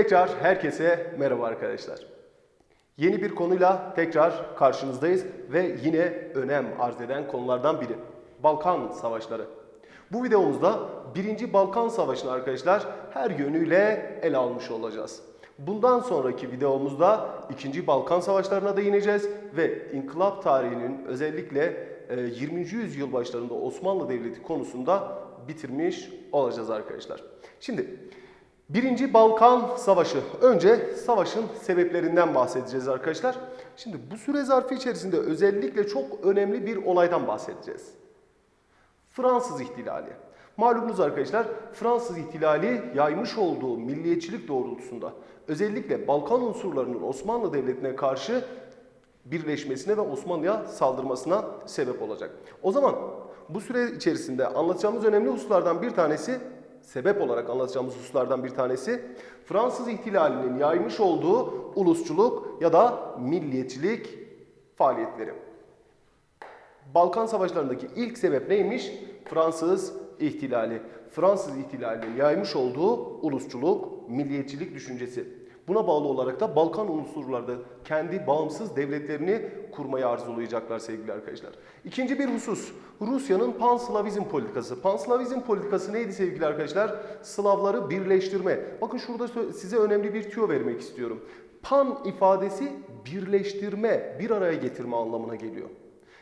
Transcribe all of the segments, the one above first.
Tekrar herkese merhaba arkadaşlar. Yeni bir konuyla tekrar karşınızdayız ve yine önem arz eden konulardan biri. Balkan Savaşları. Bu videomuzda 1. Balkan Savaşı'nı arkadaşlar her yönüyle ele almış olacağız. Bundan sonraki videomuzda 2. Balkan Savaşları'na değineceğiz ve inkılap tarihinin özellikle e, 20. yüzyıl başlarında Osmanlı Devleti konusunda bitirmiş olacağız arkadaşlar. Şimdi Birinci Balkan Savaşı. Önce savaşın sebeplerinden bahsedeceğiz arkadaşlar. Şimdi bu süre zarfı içerisinde özellikle çok önemli bir olaydan bahsedeceğiz. Fransız ihtilali. Malumunuz arkadaşlar Fransız ihtilali yaymış olduğu milliyetçilik doğrultusunda özellikle Balkan unsurlarının Osmanlı Devleti'ne karşı birleşmesine ve Osmanlı'ya saldırmasına sebep olacak. O zaman bu süre içerisinde anlatacağımız önemli hususlardan bir tanesi sebep olarak anlatacağımız hususlardan bir tanesi Fransız ihtilalinin yaymış olduğu ulusçuluk ya da milliyetçilik faaliyetleri. Balkan Savaşları'ndaki ilk sebep neymiş? Fransız ihtilali. Fransız ihtilalinin yaymış olduğu ulusçuluk, milliyetçilik düşüncesi. Buna bağlı olarak da Balkan unsurları da kendi bağımsız devletlerini kurmayı arzulayacaklar sevgili arkadaşlar. İkinci bir husus Rusya'nın panslavizm politikası. Panslavizm politikası neydi sevgili arkadaşlar? Slavları birleştirme. Bakın şurada size önemli bir tüyo vermek istiyorum. Pan ifadesi birleştirme, bir araya getirme anlamına geliyor.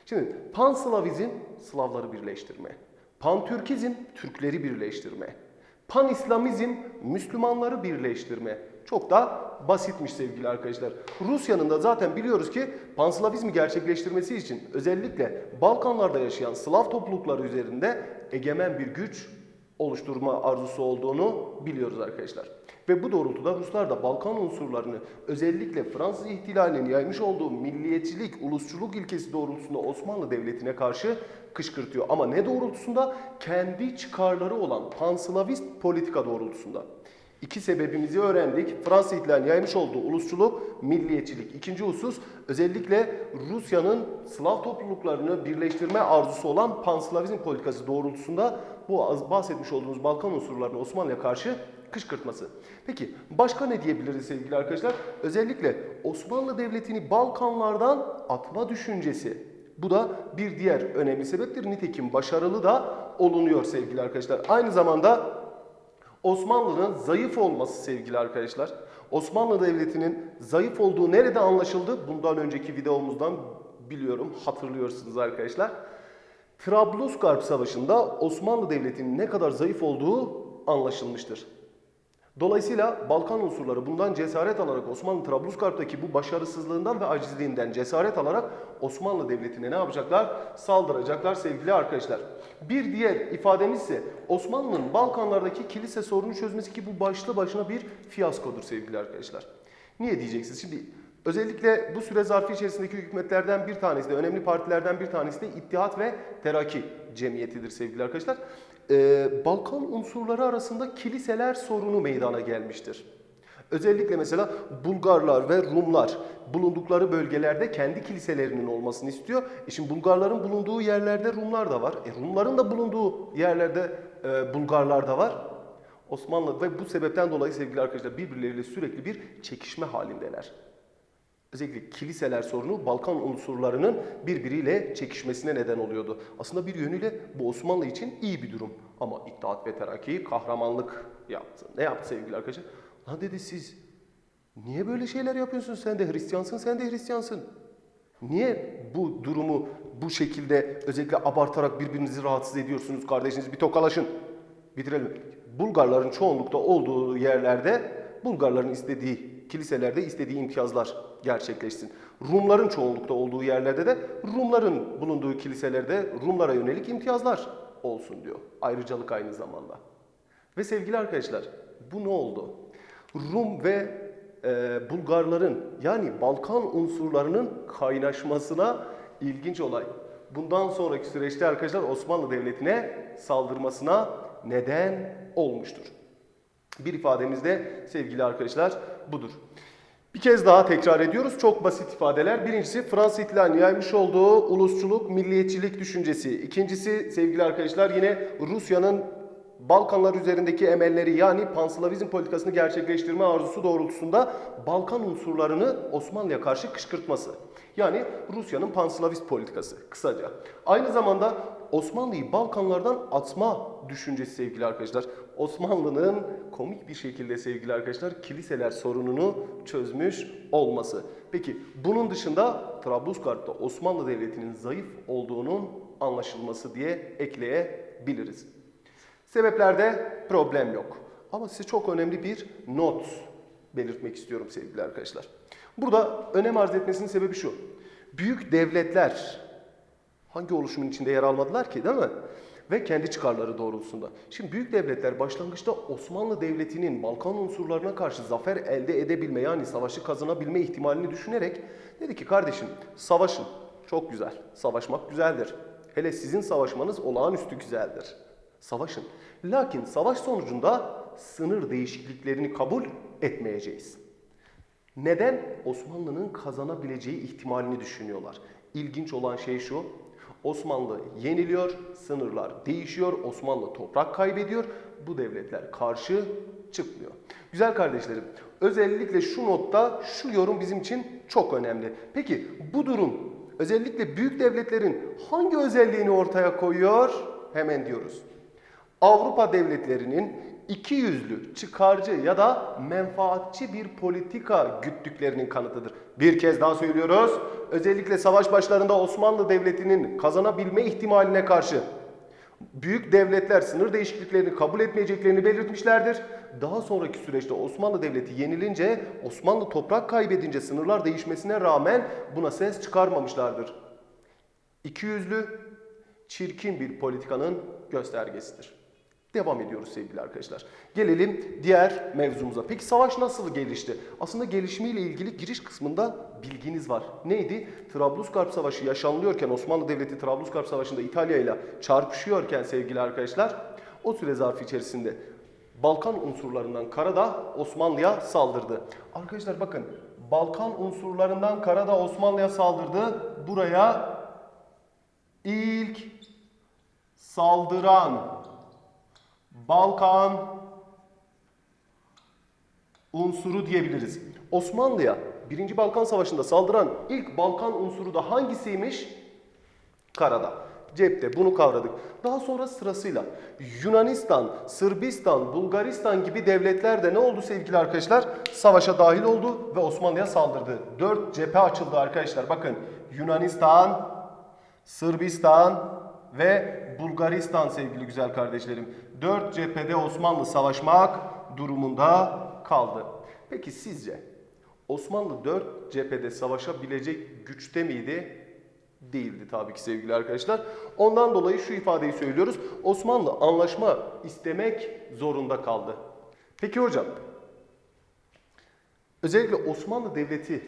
Şimdi panslavizm Slavları birleştirme. Pantürkizm Türkleri birleştirme. Pan-İslamizm Müslümanları birleştirme. Çok da basitmiş sevgili arkadaşlar. Rusya'nın da zaten biliyoruz ki panslavizmi gerçekleştirmesi için özellikle Balkanlarda yaşayan Slav toplulukları üzerinde egemen bir güç oluşturma arzusu olduğunu biliyoruz arkadaşlar. Ve bu doğrultuda Ruslar da Balkan unsurlarını özellikle Fransız ihtilalinin yaymış olduğu milliyetçilik, ulusçuluk ilkesi doğrultusunda Osmanlı Devleti'ne karşı kışkırtıyor. Ama ne doğrultusunda? Kendi çıkarları olan panslavist politika doğrultusunda. İki sebebimizi öğrendik. Fransız ihtilalinin yaymış olduğu ulusçuluk, milliyetçilik. İkinci husus özellikle Rusya'nın Slav topluluklarını birleştirme arzusu olan panslavizm politikası doğrultusunda bu bahsetmiş olduğumuz Balkan unsurlarını Osmanlı'ya karşı kışkırtması. Peki başka ne diyebiliriz sevgili arkadaşlar? Özellikle Osmanlı Devleti'ni Balkanlardan atma düşüncesi. Bu da bir diğer önemli sebeptir. Nitekim başarılı da olunuyor sevgili arkadaşlar. Aynı zamanda Osmanlı'nın zayıf olması sevgili arkadaşlar. Osmanlı Devleti'nin zayıf olduğu nerede anlaşıldı? Bundan önceki videomuzdan biliyorum, hatırlıyorsunuz arkadaşlar. Trablusgarp Savaşı'nda Osmanlı Devleti'nin ne kadar zayıf olduğu anlaşılmıştır. Dolayısıyla Balkan unsurları bundan cesaret alarak Osmanlı Trablusgarp'taki bu başarısızlığından ve acizliğinden cesaret alarak Osmanlı Devleti'ne ne yapacaklar? Saldıracaklar sevgili arkadaşlar. Bir diğer ifademiz ise Osmanlı'nın Balkanlardaki kilise sorunu çözmesi ki bu başlı başına bir fiyaskodur sevgili arkadaşlar. Niye diyeceksiniz? Şimdi özellikle bu süre zarfı içerisindeki hükümetlerden bir tanesi de önemli partilerden bir tanesi de İttihat ve Terakki Cemiyeti'dir sevgili arkadaşlar. Ee, Balkan unsurları arasında kiliseler sorunu meydana gelmiştir. Özellikle mesela Bulgarlar ve Rumlar bulundukları bölgelerde kendi kiliselerinin olmasını istiyor. E şimdi Bulgarların bulunduğu yerlerde Rumlar da var. E Rumların da bulunduğu yerlerde e, Bulgarlar da var. Osmanlı ve bu sebepten dolayı sevgili arkadaşlar birbirleriyle sürekli bir çekişme halindeler. Özellikle kiliseler sorunu Balkan unsurlarının birbiriyle çekişmesine neden oluyordu. Aslında bir yönüyle bu Osmanlı için iyi bir durum. Ama İttihat ve Terakki kahramanlık yaptı. Ne yaptı sevgili arkadaşlar? Lan dedi siz niye böyle şeyler yapıyorsunuz? Sen de Hristiyansın, sen de Hristiyansın. Niye bu durumu bu şekilde özellikle abartarak birbirinizi rahatsız ediyorsunuz? Kardeşiniz bir tokalaşın. Bitirelim. Bulgarların çoğunlukta olduğu yerlerde Bulgarların istediği kiliselerde istediği imtiyazlar gerçekleşsin. Rumların çoğunlukta olduğu yerlerde de Rumların bulunduğu kiliselerde Rumlara yönelik imtiyazlar olsun diyor. Ayrıcalık aynı zamanda. Ve sevgili arkadaşlar bu ne oldu? Rum ve e, Bulgarların yani Balkan unsurlarının kaynaşmasına ilginç olay. Bundan sonraki süreçte arkadaşlar Osmanlı Devleti'ne saldırmasına neden olmuştur. Bir ifademizde sevgili arkadaşlar budur. Bir kez daha tekrar ediyoruz. Çok basit ifadeler. Birincisi Fransız ihtilalinin yaymış olduğu ulusçuluk, milliyetçilik düşüncesi. İkincisi sevgili arkadaşlar yine Rusya'nın Balkanlar üzerindeki emelleri yani Panslavizm politikasını gerçekleştirme arzusu doğrultusunda Balkan unsurlarını Osmanlı'ya karşı kışkırtması. Yani Rusya'nın Panslavist politikası kısaca. Aynı zamanda Osmanlı'yı Balkanlardan atma düşüncesi sevgili arkadaşlar. Osmanlı'nın komik bir şekilde sevgili arkadaşlar kiliseler sorununu çözmüş olması. Peki bunun dışında Trablusgarp'ta Osmanlı Devleti'nin zayıf olduğunun anlaşılması diye ekleyebiliriz. Sebeplerde problem yok. Ama size çok önemli bir not belirtmek istiyorum sevgili arkadaşlar. Burada önem arz etmesinin sebebi şu. Büyük devletler hangi oluşumun içinde yer almadılar ki değil mi? Ve kendi çıkarları doğrultusunda. Şimdi büyük devletler başlangıçta Osmanlı Devleti'nin Balkan unsurlarına karşı zafer elde edebilme yani savaşı kazanabilme ihtimalini düşünerek dedi ki kardeşim savaşın. Çok güzel. Savaşmak güzeldir. Hele sizin savaşmanız olağanüstü güzeldir. Savaşın. Lakin savaş sonucunda sınır değişikliklerini kabul etmeyeceğiz. Neden? Osmanlı'nın kazanabileceği ihtimalini düşünüyorlar. İlginç olan şey şu. Osmanlı yeniliyor, sınırlar değişiyor, Osmanlı toprak kaybediyor. Bu devletler karşı çıkmıyor. Güzel kardeşlerim, özellikle şu notta şu yorum bizim için çok önemli. Peki bu durum özellikle büyük devletlerin hangi özelliğini ortaya koyuyor? Hemen diyoruz. Avrupa devletlerinin iki yüzlü, çıkarcı ya da menfaatçi bir politika güttüklerinin kanıtıdır. Bir kez daha söylüyoruz. Özellikle savaş başlarında Osmanlı Devleti'nin kazanabilme ihtimaline karşı büyük devletler sınır değişikliklerini kabul etmeyeceklerini belirtmişlerdir. Daha sonraki süreçte Osmanlı Devleti yenilince, Osmanlı toprak kaybedince sınırlar değişmesine rağmen buna ses çıkarmamışlardır. İkiyüzlü, çirkin bir politikanın göstergesidir. Devam ediyoruz sevgili arkadaşlar. Gelelim diğer mevzumuza. Peki savaş nasıl gelişti? Aslında gelişimiyle ilgili giriş kısmında bilginiz var. Neydi? Trablusgarp Savaşı yaşanılıyorken Osmanlı Devleti Trablusgarp Savaşı'nda İtalya ile çarpışıyorken sevgili arkadaşlar o süre zarfı içerisinde Balkan unsurlarından Karada Osmanlı'ya saldırdı. Arkadaşlar bakın Balkan unsurlarından Karada Osmanlı'ya saldırdı. Buraya ilk saldıran Balkan unsuru diyebiliriz. Osmanlı'ya 1. Balkan Savaşı'nda saldıran ilk Balkan unsuru da hangisiymiş? Karada. Cepte bunu kavradık. Daha sonra sırasıyla Yunanistan, Sırbistan, Bulgaristan gibi devletler de ne oldu sevgili arkadaşlar? Savaşa dahil oldu ve Osmanlı'ya saldırdı. Dört cephe açıldı arkadaşlar. Bakın Yunanistan, Sırbistan ve Bulgaristan sevgili güzel kardeşlerim. Dört cephede Osmanlı savaşmak durumunda kaldı. Peki sizce Osmanlı dört cephede savaşabilecek güçte miydi? Değildi tabii ki sevgili arkadaşlar. Ondan dolayı şu ifadeyi söylüyoruz. Osmanlı anlaşma istemek zorunda kaldı. Peki hocam, özellikle Osmanlı Devleti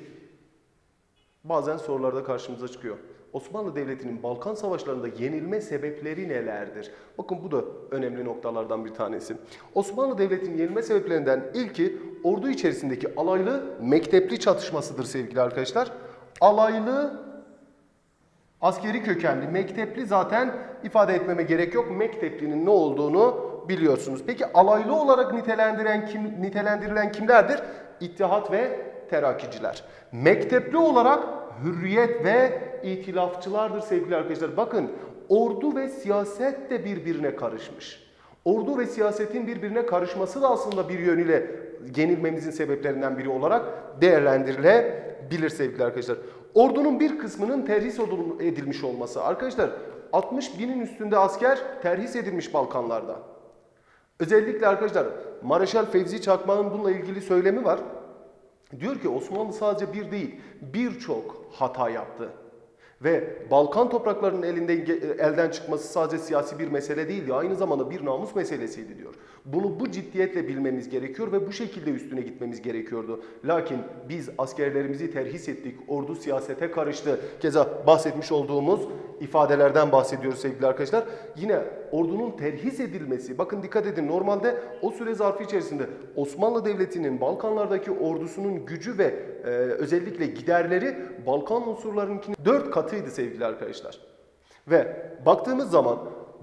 bazen sorularda karşımıza çıkıyor. Osmanlı Devleti'nin Balkan Savaşları'nda yenilme sebepleri nelerdir? Bakın bu da önemli noktalardan bir tanesi. Osmanlı Devleti'nin yenilme sebeplerinden ilki ordu içerisindeki alaylı mektepli çatışmasıdır sevgili arkadaşlar. Alaylı askeri kökenli, mektepli zaten ifade etmeme gerek yok. Mekteplinin ne olduğunu biliyorsunuz. Peki alaylı olarak nitelendiren kim, nitelendirilen kimlerdir? İttihat ve terakiciler. Mektepli olarak hürriyet ve itilafçılardır sevgili arkadaşlar. Bakın ordu ve siyaset de birbirine karışmış. Ordu ve siyasetin birbirine karışması da aslında bir yönüyle yenilmemizin sebeplerinden biri olarak değerlendirilebilir sevgili arkadaşlar. Ordunun bir kısmının terhis edilmiş olması. Arkadaşlar 60 binin üstünde asker terhis edilmiş Balkanlarda. Özellikle arkadaşlar Mareşal Fevzi Çakmak'ın bununla ilgili söylemi var. Diyor ki Osmanlı sadece bir değil birçok hata yaptı. Ve Balkan topraklarının elinde, elden çıkması sadece siyasi bir mesele değildi. Aynı zamanda bir namus meselesiydi diyor. Bunu bu ciddiyetle bilmemiz gerekiyor ve bu şekilde üstüne gitmemiz gerekiyordu. Lakin biz askerlerimizi terhis ettik. Ordu siyasete karıştı. Keza bahsetmiş olduğumuz ifadelerden bahsediyoruz sevgili arkadaşlar. Yine ordunun terhis edilmesi. Bakın dikkat edin normalde o süre zarfı içerisinde Osmanlı Devleti'nin Balkanlardaki ordusunun gücü ve e, özellikle giderleri Balkan unsurlarının dört katıydı sevgili arkadaşlar. Ve baktığımız zaman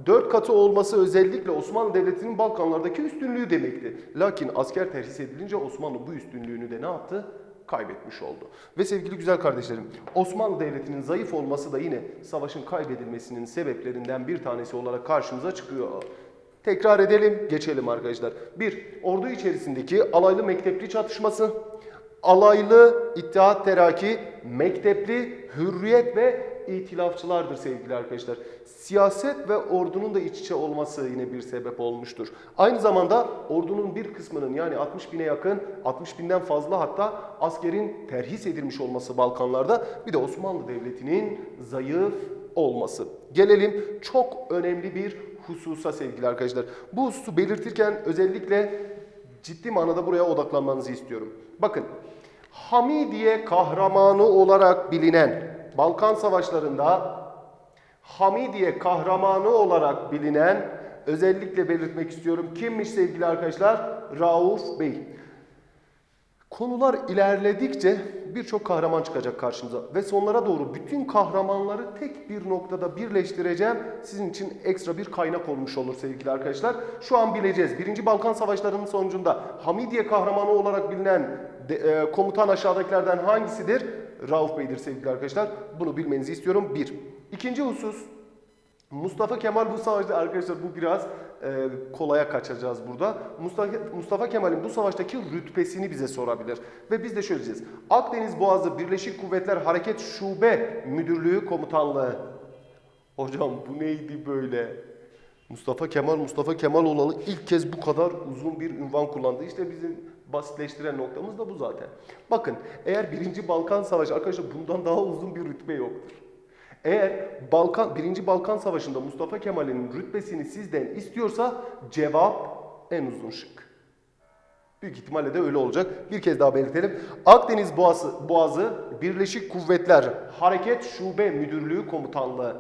Dört katı olması özellikle Osmanlı Devleti'nin Balkanlardaki üstünlüğü demekti. Lakin asker terhis edilince Osmanlı bu üstünlüğünü de ne yaptı? Kaybetmiş oldu. Ve sevgili güzel kardeşlerim, Osmanlı Devleti'nin zayıf olması da yine savaşın kaybedilmesinin sebeplerinden bir tanesi olarak karşımıza çıkıyor. Tekrar edelim, geçelim arkadaşlar. Bir, ordu içerisindeki alaylı mektepli çatışması, alaylı İttihat Teraki, mektepli hürriyet ve itilafçılardır sevgili arkadaşlar. Siyaset ve ordunun da iç içe olması yine bir sebep olmuştur. Aynı zamanda ordunun bir kısmının yani 60 bine yakın, 60 binden fazla hatta askerin terhis edilmiş olması Balkanlarda bir de Osmanlı Devleti'nin zayıf olması. Gelelim çok önemli bir hususa sevgili arkadaşlar. Bu hususu belirtirken özellikle ciddi manada buraya odaklanmanızı istiyorum. Bakın Hamidiye kahramanı olarak bilinen Balkan Savaşlarında Hamidiye kahramanı olarak bilinen özellikle belirtmek istiyorum. Kimmiş sevgili arkadaşlar? Rauf Bey. Konular ilerledikçe birçok kahraman çıkacak karşımıza ve sonlara doğru bütün kahramanları tek bir noktada birleştireceğim. Sizin için ekstra bir kaynak olmuş olur sevgili arkadaşlar. Şu an bileceğiz. Birinci Balkan Savaşları'nın sonucunda Hamidiye kahramanı olarak bilinen de- e, komutan aşağıdakilerden hangisidir? Rauf Bey'dir sevgili arkadaşlar. Bunu bilmenizi istiyorum. Bir. İkinci husus Mustafa Kemal bu savaşta arkadaşlar bu biraz e, kolaya kaçacağız burada. Mustafa, Mustafa Kemal'in bu savaştaki rütbesini bize sorabilir. Ve biz de şöyle diyeceğiz. Akdeniz Boğazı Birleşik Kuvvetler Hareket Şube Müdürlüğü Komutanlığı. Hocam bu neydi böyle? Mustafa Kemal Mustafa Kemal olalı ilk kez bu kadar uzun bir ünvan kullandı. İşte bizim basitleştiren noktamız da bu zaten. Bakın eğer 1. Balkan Savaşı arkadaşlar bundan daha uzun bir rütbe yoktur. Eğer Balkan 1. Balkan Savaşı'nda Mustafa Kemal'in rütbesini sizden istiyorsa cevap en uzun şık. Büyük ihtimalle de öyle olacak. Bir kez daha belirtelim. Akdeniz Boğazı, Boğazı Birleşik Kuvvetler Hareket Şube Müdürlüğü Komutanlığı.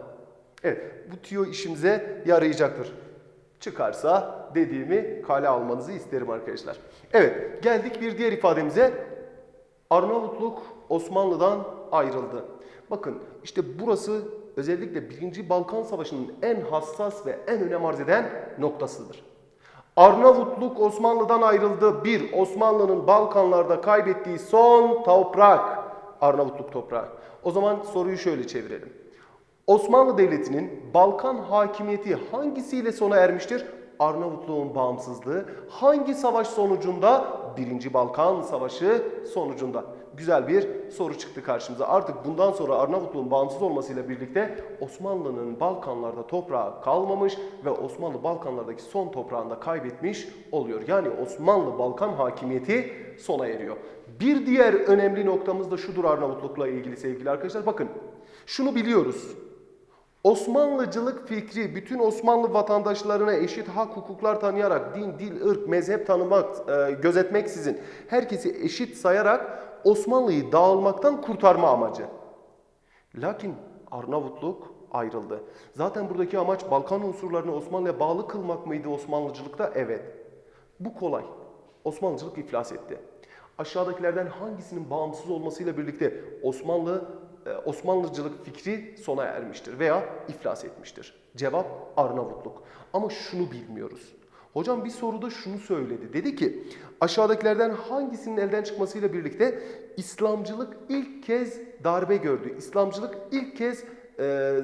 Evet, bu tüyo işimize yarayacaktır. Çıkarsa dediğimi kale almanızı isterim arkadaşlar. Evet, geldik bir diğer ifademize. Arnavutluk Osmanlı'dan ayrıldı. Bakın işte burası özellikle 1. Balkan Savaşı'nın en hassas ve en önem arz eden noktasıdır. Arnavutluk Osmanlı'dan ayrıldı. Bir, Osmanlı'nın Balkanlarda kaybettiği son toprak. Arnavutluk toprağı. O zaman soruyu şöyle çevirelim. Osmanlı Devleti'nin Balkan hakimiyeti hangisiyle sona ermiştir? Arnavutluğun bağımsızlığı hangi savaş sonucunda? Birinci Balkan Savaşı sonucunda. Güzel bir soru çıktı karşımıza. Artık bundan sonra Arnavutluğun bağımsız olmasıyla birlikte Osmanlı'nın Balkanlarda toprağı kalmamış ve Osmanlı Balkanlardaki son toprağını da kaybetmiş oluyor. Yani Osmanlı Balkan hakimiyeti sona eriyor. Bir diğer önemli noktamız da şudur Arnavutlukla ilgili sevgili arkadaşlar. Bakın şunu biliyoruz. Osmanlıcılık fikri bütün Osmanlı vatandaşlarına eşit hak hukuklar tanıyarak din, dil, ırk, mezhep tanımak, e, gözetmeksizin herkesi eşit sayarak Osmanlı'yı dağılmaktan kurtarma amacı. Lakin Arnavutluk ayrıldı. Zaten buradaki amaç Balkan unsurlarını Osmanlı'ya bağlı kılmak mıydı Osmanlıcılıkta? Evet. Bu kolay. Osmanlıcılık iflas etti. Aşağıdakilerden hangisinin bağımsız olmasıyla birlikte Osmanlı Osmanlıcılık fikri sona ermiştir veya iflas etmiştir? Cevap Arnavutluk. Ama şunu bilmiyoruz. Hocam bir soruda şunu söyledi. Dedi ki aşağıdakilerden hangisinin elden çıkmasıyla birlikte İslamcılık ilk kez darbe gördü. İslamcılık ilk kez e,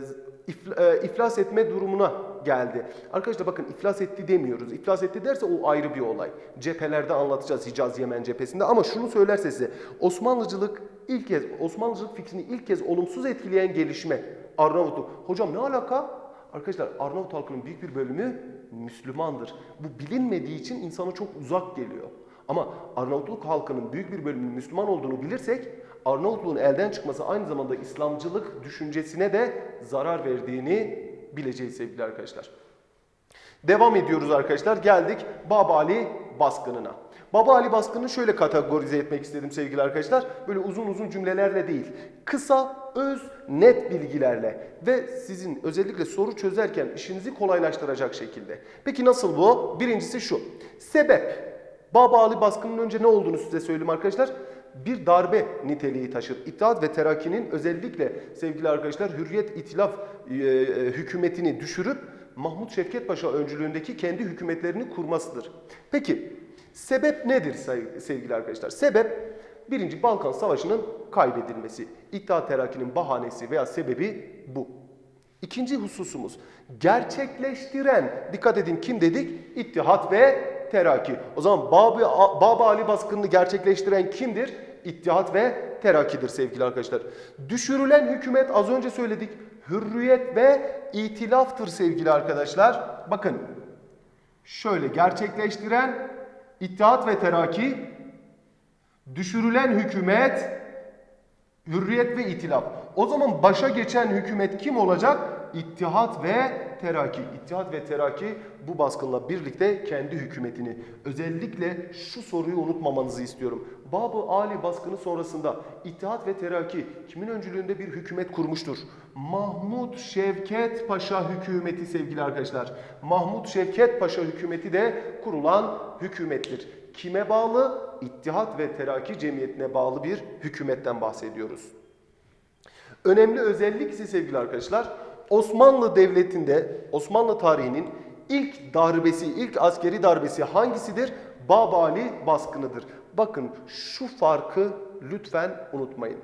if- e, iflas etme durumuna geldi. Arkadaşlar bakın iflas etti demiyoruz. İflas etti derse o ayrı bir olay. Cephelerde anlatacağız Hicaz Yemen cephesinde ama şunu söylerse size Osmanlıcılık ilk kez Osmanlıcılık fikrini ilk kez olumsuz etkileyen gelişme Arnavutluk. Hocam ne alaka? Arkadaşlar Arnavut halkının büyük bir bölümü Müslümandır. Bu bilinmediği için insana çok uzak geliyor. Ama Arnavutluk halkının büyük bir bölümünün Müslüman olduğunu bilirsek Arnavutluğun elden çıkması aynı zamanda İslamcılık düşüncesine de zarar verdiğini bileceğiz sevgili arkadaşlar. Devam ediyoruz arkadaşlar. Geldik Baba Ali baskınına. Baba Ali baskını şöyle kategorize etmek istedim sevgili arkadaşlar. Böyle uzun uzun cümlelerle değil. Kısa, öz, net bilgilerle ve sizin özellikle soru çözerken işinizi kolaylaştıracak şekilde. Peki nasıl bu? Birincisi şu. Sebep. Baba Ali baskının önce ne olduğunu size söyleyeyim arkadaşlar. Bir darbe niteliği taşır. İttihat ve Terakki'nin özellikle sevgili arkadaşlar Hürriyet İtilaf e, e, hükümetini düşürüp Mahmut Şevket Paşa öncülüğündeki kendi hükümetlerini kurmasıdır. Peki sebep nedir sevgili arkadaşlar? Sebep Birinci Balkan Savaşı'nın kaybedilmesi. İttihat Terakki'nin bahanesi veya sebebi bu. İkinci hususumuz gerçekleştiren, dikkat edin kim dedik? İttihat ve Terakki. O zaman Baba, Baba Ali baskınını gerçekleştiren kimdir? İttihat ve Terakki'dir sevgili arkadaşlar. Düşürülen hükümet az önce söyledik. Hürriyet ve itilaftır sevgili arkadaşlar. Bakın şöyle gerçekleştiren İttihat ve Terakki, düşürülen hükümet, hürriyet ve itilaf. O zaman başa geçen hükümet kim olacak? İttihat ve Terakki. İttihat ve Terakki bu baskınla birlikte kendi hükümetini özellikle şu soruyu unutmamanızı istiyorum. Babı Ali baskını sonrasında İttihat ve Terakki kimin öncülüğünde bir hükümet kurmuştur? Mahmut Şevket Paşa hükümeti sevgili arkadaşlar. Mahmut Şevket Paşa hükümeti de kurulan hükümettir. Kime bağlı? İttihat ve Terakki Cemiyeti'ne bağlı bir hükümetten bahsediyoruz. Önemli özellik ise sevgili arkadaşlar Osmanlı Devleti'nde Osmanlı tarihinin ilk darbesi, ilk askeri darbesi hangisidir? Babali baskınıdır. Bakın şu farkı lütfen unutmayın.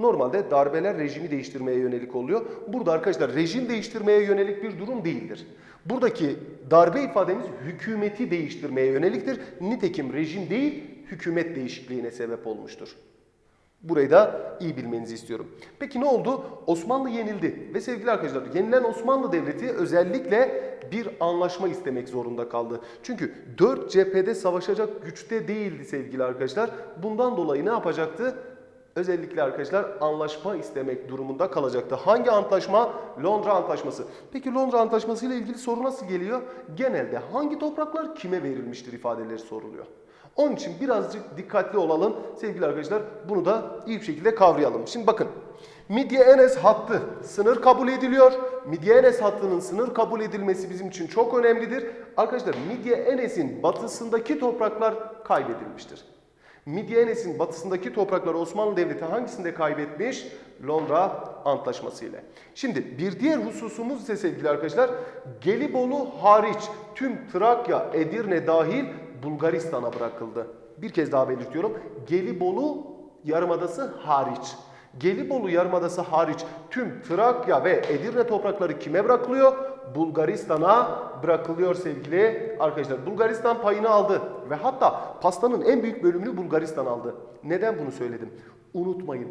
Normalde darbeler rejimi değiştirmeye yönelik oluyor. Burada arkadaşlar rejim değiştirmeye yönelik bir durum değildir. Buradaki darbe ifademiz hükümeti değiştirmeye yöneliktir. Nitekim rejim değil hükümet değişikliğine sebep olmuştur. Burayı da iyi bilmenizi istiyorum. Peki ne oldu? Osmanlı yenildi ve sevgili arkadaşlar yenilen Osmanlı Devleti özellikle bir anlaşma istemek zorunda kaldı. Çünkü dört cephede savaşacak güçte değildi sevgili arkadaşlar. Bundan dolayı ne yapacaktı? Özellikle arkadaşlar anlaşma istemek durumunda kalacaktı. Hangi antlaşma? Londra Antlaşması. Peki Londra Antlaşması ile ilgili soru nasıl geliyor? Genelde hangi topraklar kime verilmiştir ifadeleri soruluyor. Onun için birazcık dikkatli olalım sevgili arkadaşlar. Bunu da iyi bir şekilde kavrayalım. Şimdi bakın. Midye-Enes hattı sınır kabul ediliyor. Midye-Enes hattının sınır kabul edilmesi bizim için çok önemlidir. Arkadaşlar Midye-Enes'in batısındaki topraklar kaybedilmiştir. Midye-Enes'in batısındaki toprakları Osmanlı Devleti hangisinde kaybetmiş? Londra Antlaşması ile. Şimdi bir diğer hususumuz ise sevgili arkadaşlar Gelibolu hariç tüm Trakya, Edirne dahil Bulgaristan'a bırakıldı. Bir kez daha belirtiyorum. Gelibolu Yarımadası hariç. Gelibolu Yarımadası hariç tüm Trakya ve Edirne toprakları kime bırakılıyor? Bulgaristan'a bırakılıyor sevgili arkadaşlar. Bulgaristan payını aldı ve hatta pastanın en büyük bölümünü Bulgaristan aldı. Neden bunu söyledim? Unutmayın.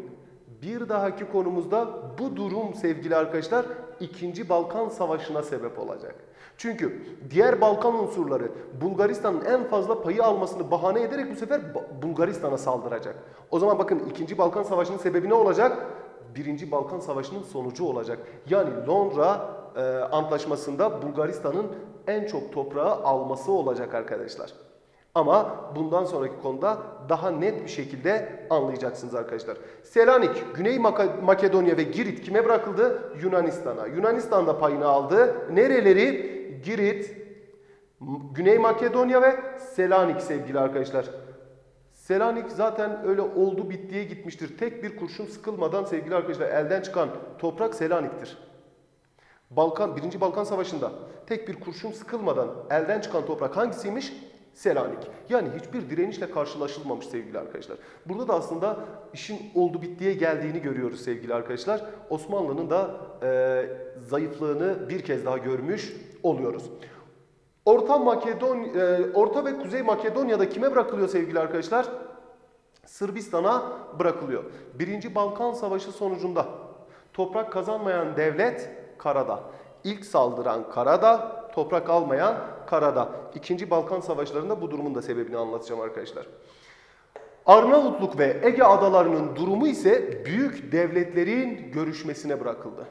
Bir dahaki konumuzda bu durum sevgili arkadaşlar 2. Balkan Savaşı'na sebep olacak. Çünkü diğer Balkan unsurları Bulgaristan'ın en fazla payı almasını bahane ederek bu sefer Bulgaristan'a saldıracak. O zaman bakın 2. Balkan Savaşı'nın sebebi ne olacak? 1. Balkan Savaşı'nın sonucu olacak. Yani Londra e, Antlaşması'nda Bulgaristan'ın en çok toprağı alması olacak arkadaşlar. Ama bundan sonraki konuda daha net bir şekilde anlayacaksınız arkadaşlar. Selanik, Güney Makedonya ve Girit kime bırakıldı? Yunanistan'a. Yunanistan da payını aldı. Nereleri? Girit, Güney Makedonya ve Selanik sevgili arkadaşlar. Selanik zaten öyle oldu bittiye gitmiştir. Tek bir kurşun sıkılmadan sevgili arkadaşlar elden çıkan toprak Selanik'tir. Balkan 1. Balkan Savaşı'nda tek bir kurşun sıkılmadan elden çıkan toprak hangisiymiş? Selanik. Yani hiçbir direnişle karşılaşılmamış sevgili arkadaşlar. Burada da aslında işin oldu bittiye geldiğini görüyoruz sevgili arkadaşlar. Osmanlı'nın da e, zayıflığını bir kez daha görmüş oluyoruz. Orta Makedon, e, Orta ve Kuzey Makedonya'da kime bırakılıyor sevgili arkadaşlar? Sırbistan'a bırakılıyor. Birinci Balkan Savaşı sonucunda toprak kazanmayan devlet karada. İlk saldıran karada, toprak almayan karada. İkinci Balkan Savaşları'nda bu durumun da sebebini anlatacağım arkadaşlar. Arnavutluk ve Ege adalarının durumu ise büyük devletlerin görüşmesine bırakıldı.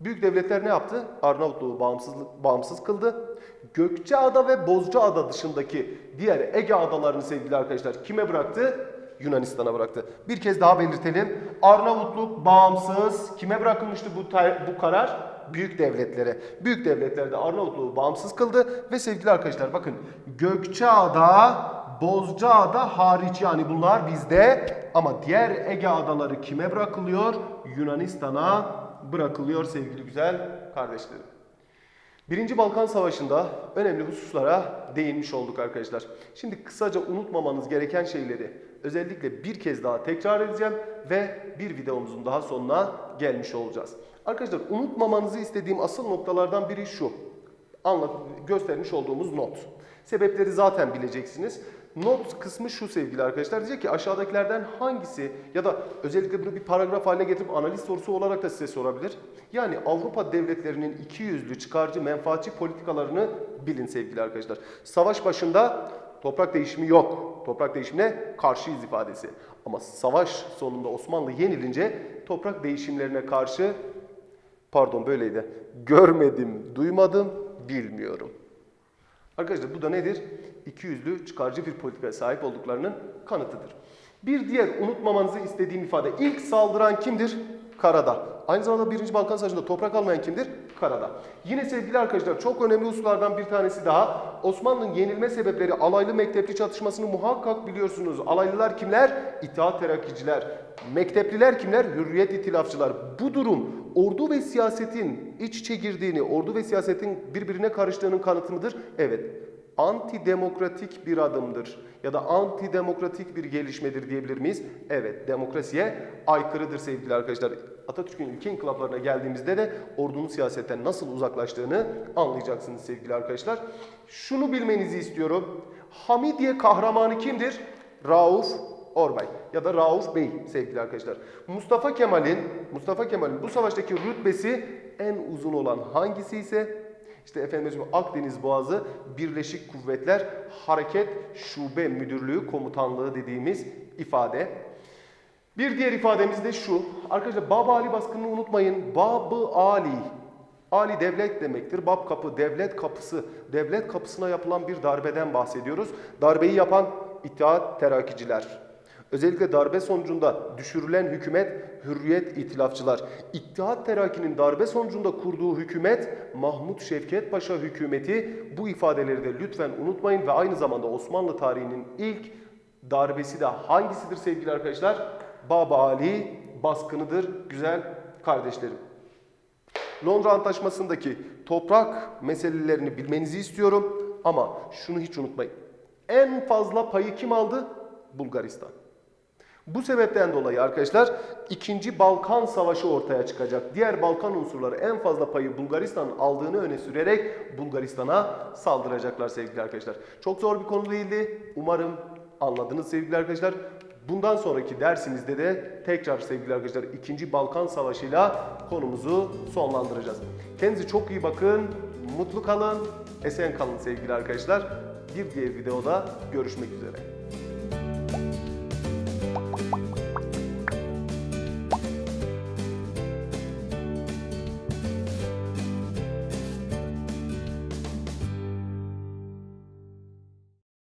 Büyük devletler ne yaptı? Arnavutluğu bağımsız, bağımsız kıldı. Gökçeada ve Bozcaada dışındaki diğer Ege adalarını sevgili arkadaşlar kime bıraktı? Yunanistan'a bıraktı. Bir kez daha belirtelim. Arnavutluk bağımsız. Kime bırakılmıştı bu, bu karar? Büyük devletlere. Büyük devletler de Arnavutluğu bağımsız kıldı. Ve sevgili arkadaşlar bakın Gökçeada, Bozcaada hariç yani bunlar bizde. Ama diğer Ege adaları kime bırakılıyor? Yunanistan'a bırakılıyor sevgili güzel kardeşlerim. Birinci Balkan Savaşı'nda önemli hususlara değinmiş olduk arkadaşlar. Şimdi kısaca unutmamanız gereken şeyleri özellikle bir kez daha tekrar edeceğim ve bir videomuzun daha sonuna gelmiş olacağız. Arkadaşlar unutmamanızı istediğim asıl noktalardan biri şu. Anlat, göstermiş olduğumuz not. Sebepleri zaten bileceksiniz. Not kısmı şu sevgili arkadaşlar. Diyecek ki aşağıdakilerden hangisi ya da özellikle bunu bir paragraf haline getirip analiz sorusu olarak da size sorabilir. Yani Avrupa devletlerinin iki yüzlü çıkarcı menfaatçi politikalarını bilin sevgili arkadaşlar. Savaş başında toprak değişimi yok. Toprak değişimine karşıyız ifadesi. Ama savaş sonunda Osmanlı yenilince toprak değişimlerine karşı pardon böyleydi. Görmedim, duymadım, bilmiyorum. Arkadaşlar bu da nedir? İkiyüzlü çıkarcı bir politikaya sahip olduklarının kanıtıdır. Bir diğer unutmamanızı istediğim ifade. İlk saldıran kimdir? Karada. Aynı zamanda 1. Balkan Savaşı'nda toprak almayan kimdir? Karada. Yine sevgili arkadaşlar çok önemli hususlardan bir tanesi daha. Osmanlı'nın yenilme sebepleri alaylı mektepli çatışmasını muhakkak biliyorsunuz. Alaylılar kimler? İttihat terakkiciler. Mektepliler kimler? Hürriyet itilafçılar. Bu durum ordu ve siyasetin iç içe girdiğini, ordu ve siyasetin birbirine karıştığının kanıtı mıdır? Evet. Antidemokratik bir adımdır ya da antidemokratik bir gelişmedir diyebilir miyiz? Evet, demokrasiye aykırıdır sevgili arkadaşlar. Atatürk'ün ülke inkılaplarına geldiğimizde de ordunun siyasetten nasıl uzaklaştığını anlayacaksınız sevgili arkadaşlar. Şunu bilmenizi istiyorum. Hamidiye kahramanı kimdir? Rauf Orbay ya da Rauf Bey sevgili arkadaşlar. Mustafa Kemal'in Mustafa Kemal'in bu savaştaki rütbesi en uzun olan hangisi ise işte efendim Akdeniz Boğazı Birleşik Kuvvetler Hareket Şube Müdürlüğü Komutanlığı dediğimiz ifade. Bir diğer ifademiz de şu. Arkadaşlar Bab Ali baskınını unutmayın. Babı Ali. Ali devlet demektir. Bab kapı, devlet kapısı. Devlet kapısına yapılan bir darbeden bahsediyoruz. Darbeyi yapan İttihat Terakkiciler. Özellikle darbe sonucunda düşürülen hükümet Hürriyet İtilafçılar. İttihat Terakki'nin darbe sonucunda kurduğu hükümet Mahmut Şevket Paşa hükümeti. Bu ifadeleri de lütfen unutmayın ve aynı zamanda Osmanlı tarihinin ilk darbesi de hangisidir sevgili arkadaşlar? Baba Ali baskınıdır güzel kardeşlerim. Londra Antlaşması'ndaki toprak meselelerini bilmenizi istiyorum ama şunu hiç unutmayın. En fazla payı kim aldı? Bulgaristan. Bu sebepten dolayı arkadaşlar 2. Balkan Savaşı ortaya çıkacak. Diğer Balkan unsurları en fazla payı Bulgaristan aldığını öne sürerek Bulgaristan'a saldıracaklar sevgili arkadaşlar. Çok zor bir konu değildi. Umarım anladınız sevgili arkadaşlar. Bundan sonraki dersimizde de tekrar sevgili arkadaşlar 2. Balkan Savaşı'yla konumuzu sonlandıracağız. Kendinize çok iyi bakın, mutlu kalın, esen kalın sevgili arkadaşlar. Bir diğer videoda görüşmek üzere.